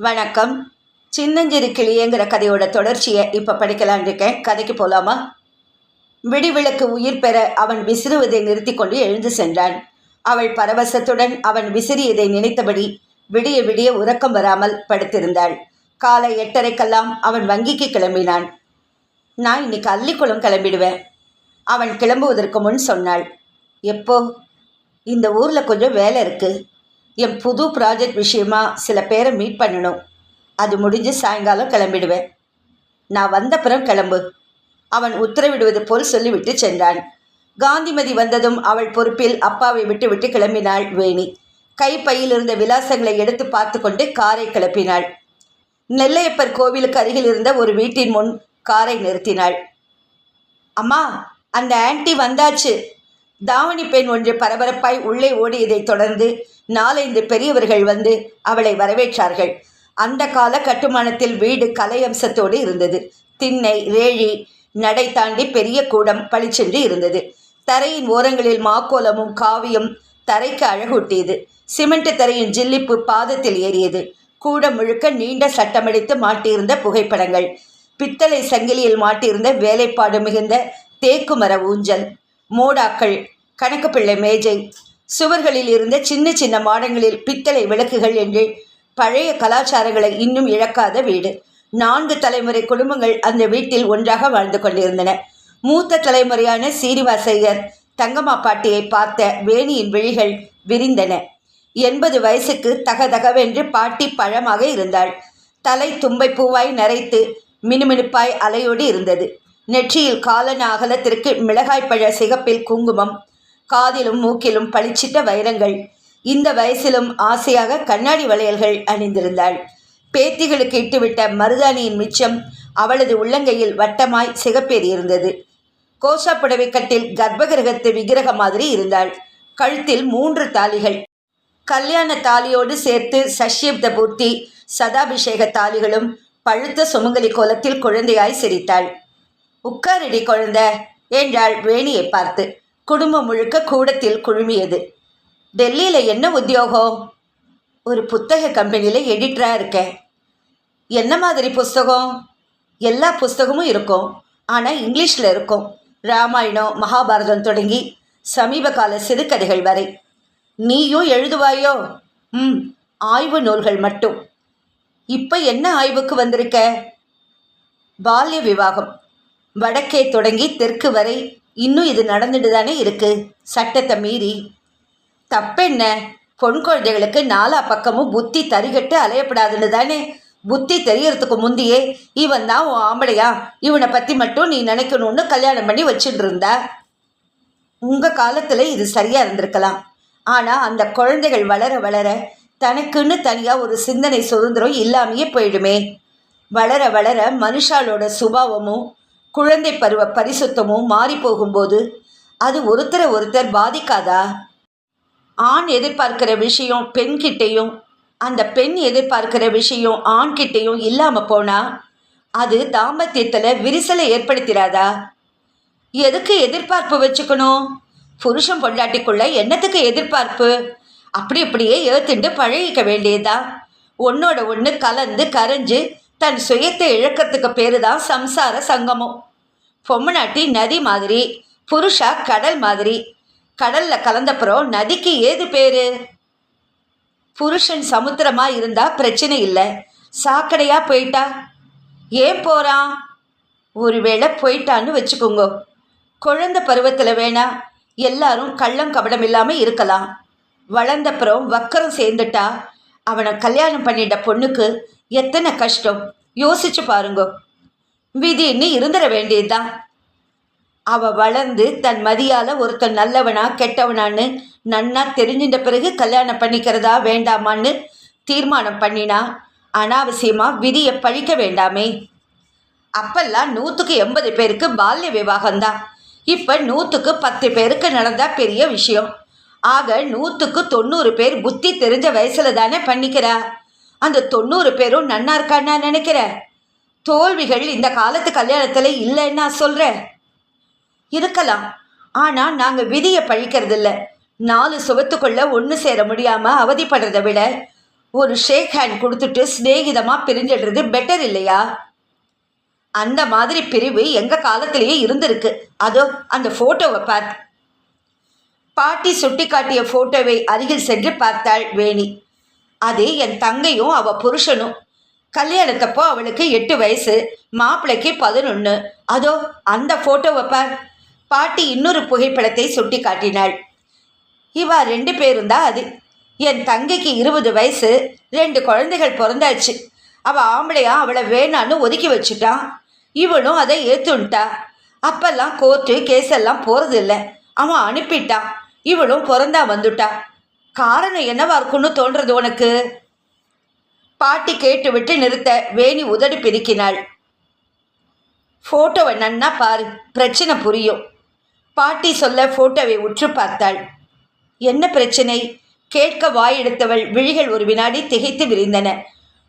வணக்கம். சின்னஞ்சிறு கிளியங்கிற கதையோட தொடர்ச்சியை இப்போ படிக்கலான் இருக்கேன். கதைக்கு போலாமா? விடிவிளக்கு உயிர் பெற அவன் விசிறுவதை நிறுத்தி கொண்டு எழுந்து சென்றான். அவள் பரவசத்துடன் அவன் விசிறியதை நினைத்தபடி விடிய விடிய உறக்கம் வராமல் படுத்திருந்தாள். காலை எட்டரைக்கெல்லாம் அவன் வங்கிக்கு கிளம்பினான். நான் இன்னைக்கு அள்ளிக்குளம் கிளம்பிடுவேன். அவன் கிளம்புவதற்கு முன் சொன்னாள் எப்போ? இந்த ஊரில் கொஞ்சம் வேலை இருக்குது என் புது ப்ராஜெக்ட் விஷயமா சில பேரை மீட் பண்ணணும். அது முடிஞ்சு சாயங்காலம் கிளம்பிடுவேன். நான் வந்தப்புறம் கிளம்பு. அவன் உத்தரவிடுவது போல் சொல்லிவிட்டு சென்றான். காந்திமதி வந்ததும் அவள் பொறுப்பில் அப்பாவை விட்டுவிட்டு கிளம்பினாள் வேணி. கைப்பையில் இருந்த விலாசங்களை எடுத்து பார்த்து கொண்டு காரை கிளப்பினாள். நெல்லையப்பர் கோவிலுக்கு அருகில் இருந்த ஒரு வீட்டின் முன் காரை நிறுத்தினாள். அம்மா அந்த ஆன்ட்டி வந்தாச்சு. தாவணி பெண் ஒன்று பரபரப்பாய் உள்ளே ஓடியதைத் தொடர்ந்து நாலைந்து பெரியவர்கள் வந்து அவளை வரவேற்றார்கள். அந்த கால கட்டுமானத்தில் வீடு கலை அம்சத்தோடு இருந்தது. திண்ணை ரேழி நடை தாண்டி பெரிய கூடம் பளிச்சென்று இருந்தது. தரையின் ஓரங்களில் மாக்கோலமும் காவியும் தரைக்கு அழகூட்டியது. சிமெண்ட் தரையின் ஜில்லிப்பு பாதத்தில் ஏறியது. கூடம் முழுக்க நீண்ட சட்டமடித்து மாட்டியிருந்த புகைப்படங்கள். பித்தளை சங்கிலியில் மாட்டியிருந்த வேலைப்பாடு மிகுந்த தேக்கு மர ஊஞ்சல். மோடாக்கள் கணக்கு பிள்ளை மேஜை. சுவர்களில் இருந்த சின்ன சின்ன மாடங்களில் பித்தளை விளக்குகள் என்று பழைய கலாச்சாரங்களை இன்னும் இழக்காத வீடு. நான்கு தலைமுறை குடும்பங்கள் அந்த வீட்டில் ஒன்றாக வாழ்ந்து கொண்டிருந்தன. மூத்த தலைமுறையான சீனிவாசையர் தங்கம்மா பாட்டியை பார்த்த வேணியின் விழிகள் விரிந்தன. எண்பது வயசுக்கு தகதகவென்று பாட்டி பழமாக இருந்தாள். தலை தும்பை பூவாய் நரைத்து மினுமினுப்பாய் அலையோடு இருந்தது. நெற்றியில் காலன அகலத்திற்கு மிளகாய்ப்பழ சிகப்பில் குங்குமம் காதிலும் மூக்கிலும் பளிச்சிட்ட வைரங்கள். இந்த வயசிலும் ஆசையாக கண்ணாடி வளையல்கள் அணிந்திருந்தாள். பேத்திகளுக்கு இட்டுவிட்ட மருதாணியின் மிச்சம் அவளது உள்ளங்கையில் வட்டமாய் சிகப்பேறி இருந்தது. கோசா புடவை கட்டில் கர்ப்பகிரகத்து விக்கிரக மாதிரி இருந்தாள். கழுத்தில் மூன்று தாலிகள். கல்யாண தாலியோடு சேர்த்து சஷ்யப்த பூர்த்தி சதாபிஷேக தாலிகளும் பழுத்த சுமங்கலி கோலத்தில் குழந்தையாய் சிரித்தாள். உட்காரடி குழந்த என்றாள் வேணியை பார்த்து. குடும்பம் முழுக்க கூடத்தில் குழுமியது. டெல்லியில் என்ன உத்தியோகம்? ஒரு புத்தக கம்பெனியில் எடிட்டராக இருக்கேன். என்ன மாதிரி புஸ்தகம்? எல்லா புஸ்தகமும் இருக்கும். ஆனால் இங்கிலீஷில் இருக்கும். ராமாயணம் மகாபாரதம் தொடங்கி சமீப கால சிறுகதைகள் வரை. நீயும் எழுதுவாயோ? ம் ஆய்வு நூல்கள் மட்டும். இப்போ என்ன ஆய்வுக்கு வந்திருக்க? பால்ய விவாகம். வடக்கே தொடங்கி தெற்கு வரை இன்னும் இது நடந்துட்டு தானே இருக்கு? சட்டத்தை மீறி. தப்பென்ன? பொன் குழந்தைகளுக்கு நாலா பக்கமும் புத்தி தரிகட்டு அலையப்படாதுன்னு தானே? புத்தி தெரியறதுக்கு முந்தையே இவன் தான் உன் ஆம்பளையா? இவனை பற்றி மட்டும் நீ நினைக்கணும்னு கல்யாணம் பண்ணி வச்சுட்டு இருந்தா உங்கள் காலத்தில் இது சரியாக இருந்திருக்கலாம். ஆனால் அந்த குழந்தைகள் வளர வளர தனக்குன்னு தனியாக ஒரு சிந்தனை சுதந்திரம் இல்லாமையே போயிடுமே. வளர வளர மனுஷாலோட சுபாவமும் குழந்தை பருவ பரிசுத்தமும் மாறி போகும்போது அது ஒருத்தரை ஒருத்தர் பாதிக்காதா? ஆண் எதிர்பார்க்கிற விஷயம் பெண்கிட்டையும் அந்த பெண் எதிர்பார்க்கிற விஷயம் ஆண்கிட்டையும் இல்லாமல் போனால் அது தாம்பத்தியத்தில் விரிசலை ஏற்படுத்திடாதா எதுக்கு எதிர்பார்ப்பு வச்சுக்கணும்? புருஷன் பொண்டாட்டிக்குள்ள என்னத்துக்கு எதிர்பார்ப்பு? அப்படி அப்படியே ஏத்துண்டு பழகிக்க வேண்டியதா ஒன்னோட ஒன்று கலந்து கரைஞ்சு தன் சுயத்தை இழக்கிறதுக்கு பேரு தான் சம்சார சங்கமம். பொம்மநாட்டி நதி மாதிரி புருஷா கடல் மாதிரி. கடல்ல கலந்தப்புறம் நதிக்கு ஏது பேரு? புருஷன் சமுத்திரமா இருந்தா பிரச்சனை இல்லை. சாக்கடையா போயிட்டா? ஏன் போறான்? ஒருவேளை போயிட்டான்னு வச்சுக்கோங்க. குழந்தை பருவத்தில் வேணா எல்லாரும் கள்ளம் கபடம் இல்லாமல் இருக்கலாம். வளர்ந்தப்புறம் வக்கரம் சேர்ந்துட்டா அவனை கல்யாணம் பண்ணிட்ட பொண்ணுக்கு எத்தனை கஷ்டம்? யோசிச்சு பாருங்க. விதின்னு இருந்துட வேண்டியதுதான் அவ வளர்ந்து தன் மதியால ஒருத்தன் நல்லவனா கெட்டவனான்னு நன்னா தெரிஞ்சின்ற பிறகு கல்யாணம் பண்ணிக்கிறதா வேண்டாமான்னு தீர்மானம் பண்ணினா அனாவசியமா விதியை பழிக்க வேண்டாமே. அப்பெல்லாம் நூற்றுக்கு எண்பது பேருக்கு பால்ய விவாகம்தான் இப்போ நூற்றுக்கு பத்து பேருக்கு நடந்தால் பெரிய விஷயம். ஆக நூற்றுக்கு தொண்ணூறு பேர் புத்தி தெரிஞ்ச வயசில் தானே பண்ணிக்கிறா? அந்த தொண்ணூறு பேரும் நன்னா இருக்கான்னு நினைக்கிற தோல்விகள் இந்த காலத்து கல்யாணத்தில் இல்லைன்னு நான் சொல்கிறேன் இருக்கலாம். ஆனால் நாங்கள் விதியை பழிக்கிறதில்ல. நாலு சுவத்துக்குள்ள ஒன்று சேர முடியாமல் அவதிப்படுறதை விட ஒரு ஷேக் ஹேண்ட் கொடுத்துட்டு சிநேகிதமாக பிரிஞ்சிடுறது பெட்டர் இல்லையா? அந்த மாதிரி பிரிவு எங்கள் காலத்திலேயே இருந்திருக்கு. அதோ அந்த ஃபோட்டோவை பார். பாட்டி சுட்டி காட்டிய ஃபோட்டோவை அருகில் சென்று பார்த்தாள் வேணி. அது என் தங்கையும் அவ புருஷனும். கல்யாணத்தப்போ அவளுக்கு எட்டு வயசு மாப்பிள்ளைக்கு பதினொன்று அதோ அந்த ஃபோட்டோவை பார். பாட்டி இன்னொரு புகைப்படத்தை சுட்டி காட்டினாள். இவா ரெண்டு பேரும் தான் அது. என் தங்கைக்கு இருபது வயசு ரெண்டு குழந்தைகள் பிறந்தாச்சு. அவள் ஆம்பளையா அவளை வேணான்னு ஒதுக்கி வச்சுட்டான் இவளும் அதை ஏற்றுன்ட்டா அப்பெல்லாம் கோர்ட்டு கேஸெல்லாம் போகிறதில்ல அவன் அனுப்பிட்டான் இவளும் பிறந்தா வந்துட்டா. காரணம் என்னவா இருக்குன்னு தோன்றது உனக்கு? பாட்டி கேட்டுவிட்டு நிறுத்த வேணி உதடு பிரிக்கினாள் ஃபோட்டோவை நன்னா பாரு பிரச்சனை புரியும். பாட்டி சொல்ல ஃபோட்டோவை உற்று பார்த்தாள். என்ன பிரச்சனை? கேட்க வாயெடுத்தவள் விழிகள் ஒரு வினாடி திகைத்து விரிந்தன.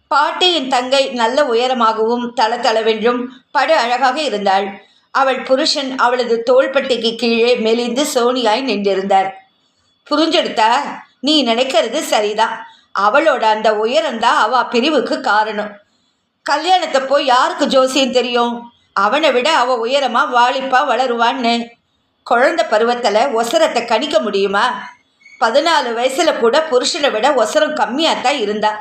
பாட்டியின் தங்கை நல்ல உயரமாகவும் தளதளவென்றும் படு அழகாக இருந்தாள். அவள் புருஷன் அவளது தோள்பட்டைக்கு கீழே மெலிந்து சோனியாய் நின்றிருந்தார். புரிஞ்செடுத்தா? நீ நினைக்கிறது சரிதான். அவளோட அந்த உயரம்தான் அவ பிரிவுக்கு காரணம். கல்யாணத்தப்போ யாருக்கு ஜோசியம் தெரியும்? அவனை விட அவ உயரமா வாலிப்பா வளருவான்னு. குழந்தை பருவத்தில் ஒசரத்தை கணிக்க முடியுமா? பதினாலு வயசுல கூட புருஷனை விட ஒசரம் கம்மியாக தான் இருந்தா.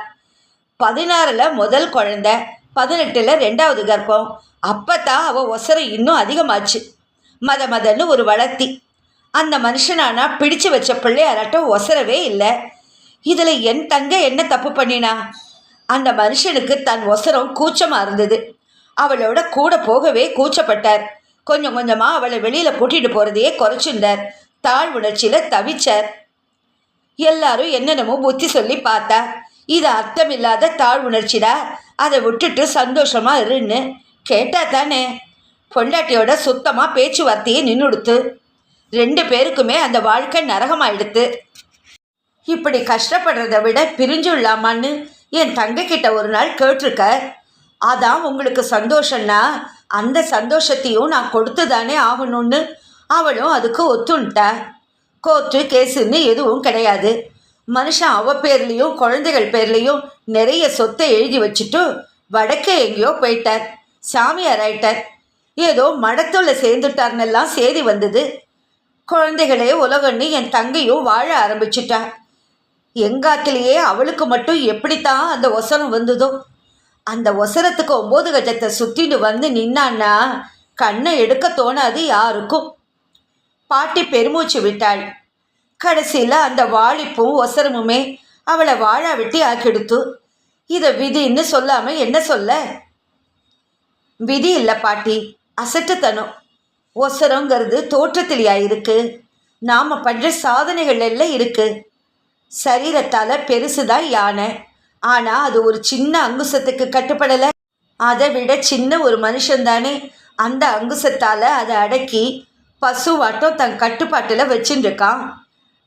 பதினாறில் முதல் குழந்த பதினெட்டில் ரெண்டாவது கர்ப்பம். அப்போ தான் அவள் ஒசரம் இன்னும் அதிகமாச்சு. மத மதன்னு ஒரு வளர்த்தி. அந்த மனுஷனானா பிடிச்சு வச்ச பிள்ளையாராட்டம் ஒசரவே இல்லை. இதில் என் தங்க என்ன தப்பு பண்ணினா? அந்த மனுஷனுக்கு தன் ஒசரம் கூச்சமாக இருந்தது. அவளோட கூட போகவே கூச்சப்பட்டார். கொஞ்சம் கொஞ்சமாக அவளை வெளியில் கூட்டிகிட்டு போகிறதையே குறைச்சிருந்தார். தாழ் உணர்ச்சியில் தவிச்சார். எல்லாரும் என்னென்னமோ புத்தி சொல்லி பார்த்தா இது அர்த்தமில்லாத தாழ் உணர்ச்சிடா அதை விட்டுட்டு சந்தோஷமாக இருன்னு. கேட்டா தானே? பொண்டாட்டியோட சுத்தமாக பேச்சுவார்த்தையை நின்றுடுத்து ரெண்டு பேருக்குமே அந்த வாழ்க்கை நரகமாயிடுத்து. இப்படி கஷ்டப்படுறத விட பிரிஞ்சுள்ளாமான்னு என் தங்கக்கிட்ட ஒரு நாள் கேட்டிருக்க அதான் உங்களுக்கு சந்தோஷம்னா அந்த சந்தோஷத்தையும் நான் கொடுத்து தானே ஆகணும்னு அவளும் அதுக்கு ஒத்துன்ட்டா கோர்ட்டு கேஸுன்னு எதுவும் கிடையாது. மனுஷன் அவ பேர்லேயும் குழந்தைகள் பேர்லேயும் நிறைய சொத்தை எழுதி வச்சுட்டு வடக்கே எங்கேயோ போயிட்டார். சாமியார் ஆயிட்டார். ஏதோ மடத்துல சேர்ந்துட்டார்னெல்லாம் செய்தி வந்தது. குழந்தைகளே உலகன்னு என் தங்கையும் வாழ ஆரம்பிச்சிட்டா. எங்காத்திலேயே அவளுக்கு மட்டும் எப்படித்தான் அந்த ஒசரம் வந்ததோ? அந்த ஒசரத்துக்கு ஒம்பது கஜத்தை சுற்றிட்டு வந்து நின்னான்னா கண்ணை எடுக்க தோணாது யாருக்கும். பாட்டி பெருமூச்சு விட்டாள். கடைசியில் அந்த வாழிப்பும் ஒசரமுமே அவளை வாழா வெட்டி ஆக்கிடுத்து. இதை விதின்னு சொல்லாமல் என்ன சொல்ல? விதி இல்லை பாட்டி அசட்டுத்தனம். ஒசரங்கிறது தோற்றத்திலையா இருக்கு நாம் பண்ணுற சாதனைகள் எல்லாம் இருக்கு. சரீரத்தால் பெருசு தான் யானை. ஆனால் அது ஒரு சின்ன அங்குசத்துக்கு கட்டுப்படலை. அதை விட சின்ன ஒரு மனுஷன்தானே. அந்த அங்குசத்தால் அதை அடக்கி பசுவாட்டம் தன் கட்டுப்பாட்டில் வச்சுருக்கான்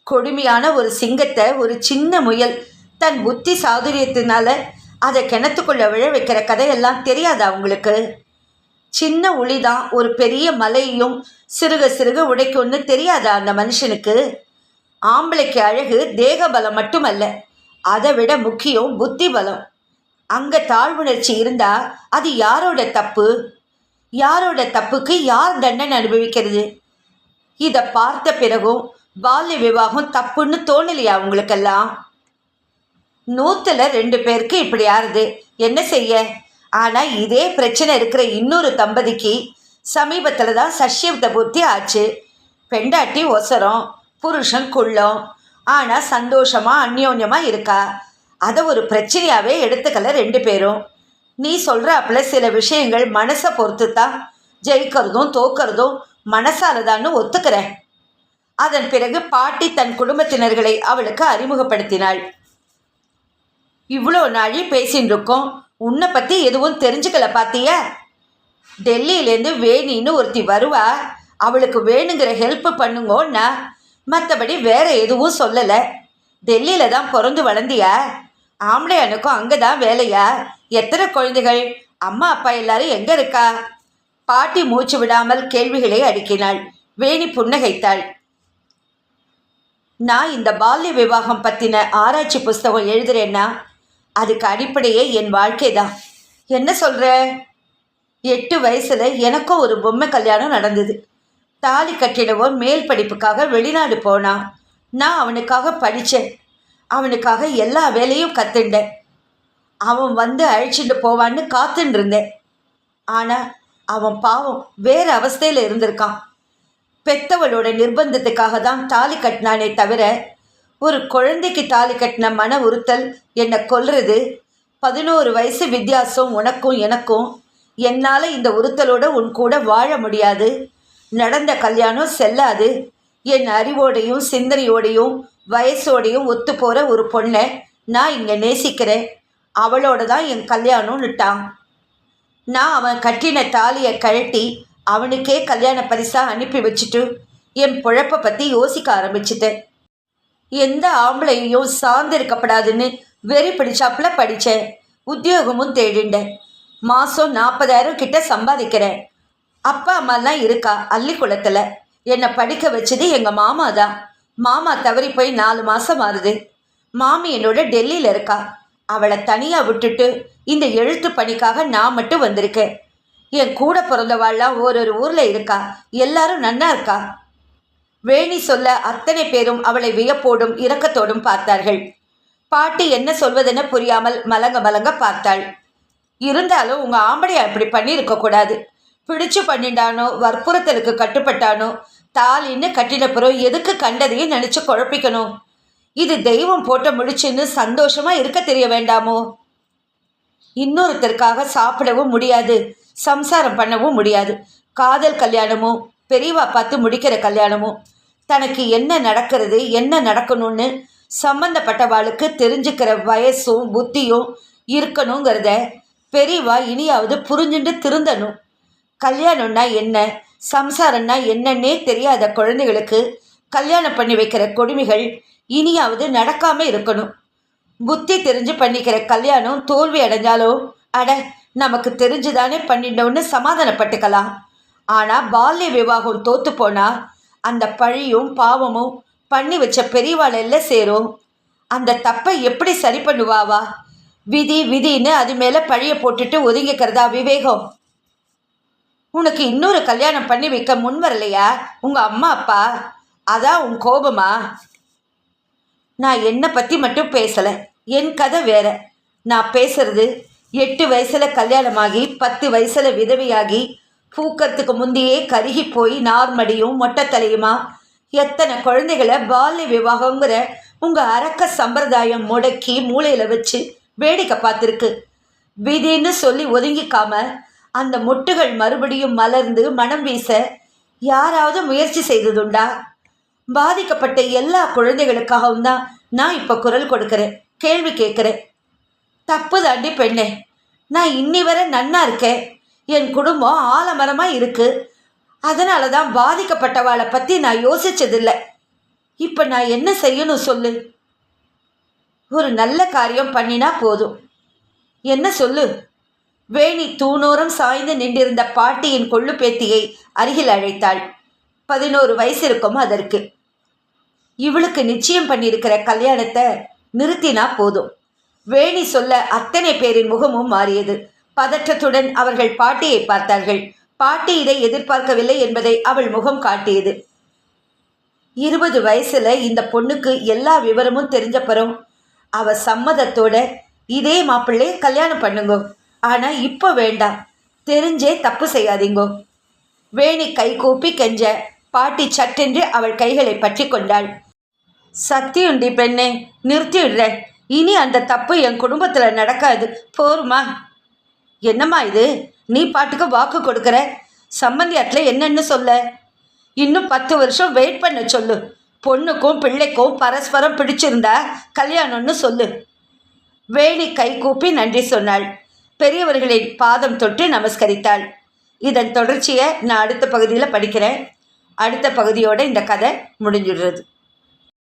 கொடுமையான ஒரு சிங்கத்தை ஒரு சின்ன முயல் தன் புத்தி சாதுரியத்தினால அதை கிணத்துக்குள்ளே விழ வைக்கிற கதையெல்லாம் தெரியாதா உங்களுக்கு? சின்ன உளிதான் ஒரு பெரிய மலையையும் சிறுக சிறுக உடைக்கும்னு தெரியாதா அந்த மனுஷனுக்கு? ஆம்பளைக்கு அழகு தேக பலம் மட்டுமல்ல அதை விட முக்கியம் புத்தி பலம் அங்கே தாழ்வுணர்ச்சி இருந்தா அது யாரோட தப்பு? யாரோட தப்புக்கு யார் தண்டனை அனுபவிக்கிறது? இதை பார்த்த பிறகும் பால்ய விவாகம் தப்புன்னு தோணலையா உங்களுக்கெல்லாம்? நூற்றுல ரெண்டு பேருக்கு இப்படி ஆறுது. என்ன செய்ய? ஆனால் இதே பிரச்சனை இருக்கிற இன்னொரு தம்பதிக்கு சமீபத்தில் தான் சஷ்யப்த பூர்த்தி ஆச்சு. பெண்டாட்டி ஒசரம் புருஷன் குள்ளம். ஆனால் சந்தோஷமாக அந்யோன்யமாக இருக்கா? அதை ஒரு பிரச்சனையாகவே எடுத்துக்கல ரெண்டு பேரும். நீ சொல்கிறாப்புல சில விஷயங்கள் மனசை பொறுத்து தான் ஜெயிக்கிறதும் தோக்கிறதும் மனசாலதான்னு ஒத்துக்கிறேன். அதன் பிறகு பாட்டி தன் குடும்பத்தினர்களை அவளுக்கு அறிமுகப்படுத்தினாள். இவ்வளோ நாழி பேசின்னு இருக்கோம் உன்னை பற்றி எதுவும் தெரிஞ்சுக்கல பார்த்தியா டெல்லியிலேருந்து வேணின்னு ஒருத்தி வருவா. அவளுக்கு வேணுங்கிற ஹெல்ப் பண்ணுங்கன்னா மற்றபடி வேற எதுவும் சொல்லலை. டெல்லியில் தான் பிறந்து வளர்ந்தியா? ஆம்பளையானுக்கும் அங்கே தான் வேலையா? எத்தனை குழந்தைகள்? அம்மா அப்பா எல்லாரும் எங்கே இருக்கா? பாட்டி மூச்சு விடாமல் கேள்விகளை அடுக்கினாள். வேணி புன்னகைத்தாள். நான் இந்த பால்ய விவாகம் பற்றின ஆராய்ச்சி புஸ்தகம் எழுதுறேன்னா அதுக்கு அடிப்படையே என் வாழ்க்கை தான் என்ன சொல்கிற எட்டு வயசில் எனக்கும் ஒரு பொம்மை கல்யாணம் நடந்தது. தாலி கட்டிடவும் மேல் படிப்புக்காக வெளிநாடு போனான் நான் அவனுக்காக படித்தேன் அவனுக்காக எல்லா வேலையும் கற்றுண்டேன் அவன் வந்து அழைச்சிட்டு போவான்னு காத்துன்னு இருந்தேன். ஆனால் அவன் பாவம் வேறு அவஸ்தையில் இருந்திருக்கான். பெத்தவளோட நிர்பந்தத்துக்காக தான் தாலி கட்டினானே தவிர ஒரு குழந்தைக்கு தாலி கட்டின மன உறுத்தல் என்னை கொல்றது. பதினோரு வயசு வித்தியாசம் உனக்கும் எனக்கும். என்னால் இந்த உறுத்தலோட உன் கூட வாழ முடியாது. நடந்த கல்யாணம் செல்லாது. என் அறிவோடையும் சிந்தனையோடையும் வயசோடையும் ஒத்து போகிற ஒரு பொண்ணை நான் இங்கே நேசிக்கிறேன். அவளோட தான் என் கல்யாணம்னுட்டான் நான் அவன் கட்டின தாலியை கழட்டி அவனுக்கே கல்யாண பரிசாக அனுப்பி வச்சுட்டு என் பொழப்பை பற்றி யோசிக்க ஆரம்பிச்சிட்டேன். எந்த ஆம்பளையும் சார்ந்திருக்கப்படாதுன்னு வெறி பிடிச்சாப்புல படித்தேன் உத்தியோகமும் தேடிண்டேன். மாதம் நாற்பதாயிரம் கிட்ட சம்பாதிக்கிறேன். அப்பா அம்மாலாம் இருக்கா அள்ளிக்குளத்தில் என்னை படிக்க வச்சது எங்கள் மாமா தான். மாமா தவறி போய் நாலு மாதம் ஆறுது மாமி என்னோட டெல்லியில் இருக்கா. அவளை தனியாக விட்டுட்டு இந்த எழுத்து பணிக்காக நான் மட்டும் வந்திருக்கேன். என் கூட பிறந்தவாள்லாம் ஒரு ஊரில் இருக்கா. எல்லாரும் நன்னா இருக்கா? வேணி சொல்ல அத்தனை பேரும் அவளை வியப்போடும் இரக்கத்தோடும் பார்த்தார்கள். பாட்டி என்ன சொல்வதென புரியாமல் மலங்க மலங்க பார்த்தாள். இருந்தாலும் உங்கள் ஆம்படையை அப்படி பண்ணியிருக்க கூடாது. பிடிச்சு பண்ணிட்டானோ வற்புறுத்தலுக்கு கட்டுப்பட்டானோ தாலின்னு கட்டினப்புறம் எதுக்கு கண்டதையும் நினச்சி குழப்பிக்கணும்? இது தெய்வம் போட்ட முடிச்சுன்னு சந்தோஷமா இருக்க தெரிய வேண்டாமோ? இன்னொருத்தருக்காக சாப்பிடவும் முடியாது சம்சாரம் பண்ணவும் முடியாது. காதல் கல்யாணமும் பெரியவா பார்த்து முடிக்கிற கல்யாணமும் தனக்கு என்ன நடக்கிறது என்ன நடக்கணும்னு சம்பந்தப்பட்டவாளுக்கு தெரிஞ்சுக்கிற வயசும் புத்தியும் இருக்கணுங்கிறத பெரியவா இனியாவது புரிஞ்சுட்டு திருந்தணும். கல்யாணம்னா என்ன சம்சாரம்னா என்னன்னே தெரியாத குழந்தைகளுக்கு கல்யாணம் பண்ணி வைக்கிற கொடுமைகள் இனியாவது நடக்காம இருக்கணும். புத்தி தெரிஞ்சு பண்ணிக்கிற கல்யாணம் தோல்வி அடைஞ்சாலோ அட நமக்கு தெரிஞ்சுதானே பண்ணிட்டோன்னு சமாதானப்பட்டுக்கலாம். ஆனால் பால்ய விவாகம் தோத்து போனா அந்த பழியும் பாவமும் பண்ணி வச்ச பெரியவாளெல்லாம் சேரும். அந்த தப்பை எப்படி சரி பண்ணுவாவா? விதி விதின்னு அது மேலே பழிய போட்டுட்டு ஒதுங்கிக்கிறதா விவேகம்? உனக்கு இன்னொரு கல்யாணம் பண்ணி வைக்க முன் வரலையா? உங்கள் அம்மா அப்பா? அதான் உன் கோபமா? நான் என்னை பற்றி மட்டும் பேசலை. என் கதை வேற. நான் பேசுறது எட்டு வயசில் கல்யாணமாகி பத்து வயசில் விதவையாகி பூக்கிறதுக்கு முந்தையே கருகி போய் நார்மடியும் மொட்டைத்தலையுமா? எத்தனை குழந்தைகளை பால்ய விவாகங்கிற உங்கள் அரக்க சம்பிரதாயம் முடக்கி மூளையில் வச்சு வேடிக்கை பார்த்துருக்கு. விதின்னு சொல்லி ஒதுங்கிக்காம அந்த மொட்டுகள் மறுபடியும் மலர்ந்து மனம் வீச யாராவது முயற்சி செய்ததுண்டா? பாதிக்கப்பட்ட எல்லா குழந்தைகளுக்காகவும் தான் நான் இப்போ குரல் கொடுக்குறேன். கேள்வி கேட்குறேன். தப்பு தாண்டி பெண்ணே. நான் இன்னி வரை நன்னா இருக்கேன். என் குடும்பம் ஆலமரமாக இருக்குது அதனால தான் பாதிக்கப்பட்டவாளை பற்றி நான் யோசிச்சதில்லை. இப்போ நான் என்ன செய்யணும் சொல்லு. ஒரு நல்ல காரியம் பண்ணினா போதும். என்ன சொல்லு? வேணி தூணோரம் சாய்ந்து நின்றிருந்த பாட்டியின் கொள்ளு பேத்தியை அருகில் அழைத்தாள். பதினோரு வயசு இருக்கும் அதற்கு. இவளுக்கு நிச்சயம் பண்ணியிருக்கிற கல்யாணத்தை நிறுத்தினா போதும். வேணி சொல்ல அத்தனை பேரின் முகமும் மாறியது. பதற்றத்துடன் அவர்கள் பாட்டியை பார்த்தார்கள். பாட்டி இதை எதிர்பார்க்கவில்லை என்பதை அவள் முகம் காட்டியது. இருபது வயசுல இந்த பொண்ணுக்கு எல்லா விவரமும் தெரிஞ்சப்பறம் அவ சம்மதத்தோட இதே மாப்பிள்ளைய கல்யாணம் பண்ணுங்க. ஆனா இப்போ வேண்டாம். தெரிஞ்சே தப்பு செய்யாதீங்கோ. வேணி கை கூப்பி கெஞ்ச பாட்டி சட்டென்று அவள் கைகளை பற்றி கொண்டாள். சத்தியுண்டி பெண்ணே நிறுத்திடுறேன் இனி அந்த தப்பு என் குடும்பத்தில் நடக்காது. போருமா? என்னம்மா இது? நீ பாட்டுக்கு வாக்கு கொடுக்குற? சம்பந்தியாட்டில் என்னன்னு சொல்ல? இன்னும் பத்து வருஷம் வெயிட் பண்ண சொல்லு. பொண்ணுக்கும் பிள்ளைக்கும் பரஸ்பரம் பிடிச்சிருந்தா கல்யாணம்னு சொல்லு. வேணி கை கூப்பி நன்றி சொன்னாள். பெரியவர்களின் பாதம் தொட்டு நமஸ்கரித்தாள். இதன் தொடர்ச்சியை நான் அடுத்த பகுதியில் படிக்கிறேன். அடுத்த பகுதியோட இந்த கதை முடிஞ்சிடுறது.